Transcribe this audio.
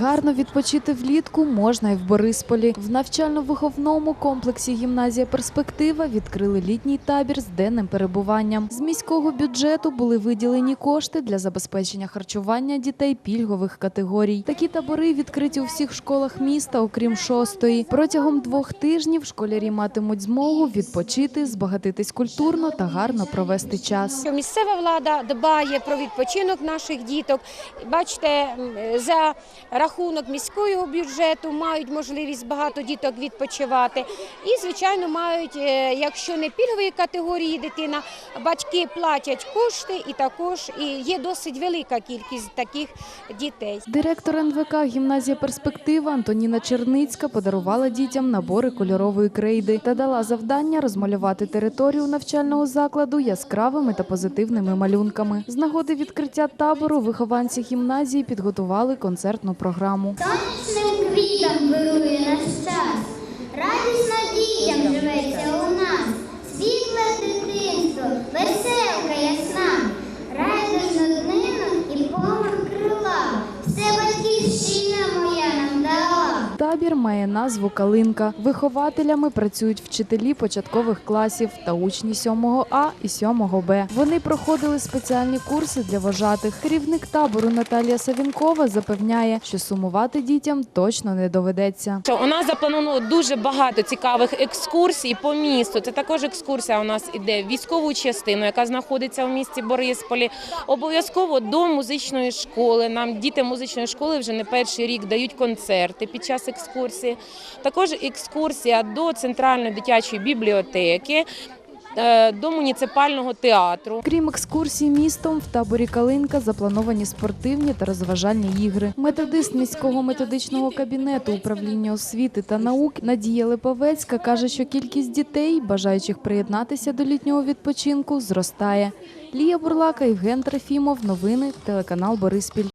Гарно відпочити влітку можна і в Борисполі. В навчально-виховному комплексі гімназія Перспектива відкрили літній табір з денним перебуванням. З міського бюджету були виділені кошти для забезпечення харчування дітей пільгових категорій. Такі табори відкриті у всіх школах міста, окрім шостої. Протягом двох тижнів школярі матимуть змогу відпочити, збагатитись культурно та гарно провести час. місцева влада дбає про відпочинок наших діток. Бачите, за міського бюджету мають можливість багато діток відпочивати. І, звичайно, мають, е, якщо не пільгової категорії дитина, батьки платять кошти і також і є досить велика кількість таких дітей. Директор НВК гімназія Перспектива Антоніна Черницька подарувала дітям набори кольорової крейди та дала завдання розмалювати територію навчального закладу яскравими та позитивними малюнками. З нагоди відкриття табору вихованці гімназії підготували концертну програму. Сонячним квітом вирує наш час, радісно дітям живеться у нас, світле дитинство, веселка ясна, райдужну днину і помах крила, все батьківщина моя. Табір має назву Калинка. Вихователями працюють вчителі початкових класів та учні 7 А і 7 Б. Вони проходили спеціальні курси для вожатих. Керівник табору Наталія Савінкова запевняє, що сумувати дітям точно не доведеться. У нас заплановано дуже багато цікавих екскурсій по місту. Це також екскурсія у нас іде в військову частину, яка знаходиться у місті Борисполі. Обов'язково до музичної школи. Нам діти музичної школи вже не перший рік дають концерти під час екскурсії. Також екскурсія до центральної дитячої бібліотеки, е, до муніципального театру. Крім екскурсій містом, в таборі Калинка заплановані спортивні та розважальні ігри. Методист міського методичного кабінету управління освіти та наук Надія Липовецька каже, що кількість дітей, бажаючих приєднатися до літнього відпочинку, зростає. Лія Бурлака, Євген Трофімов. Новини телеканал Бориспіль.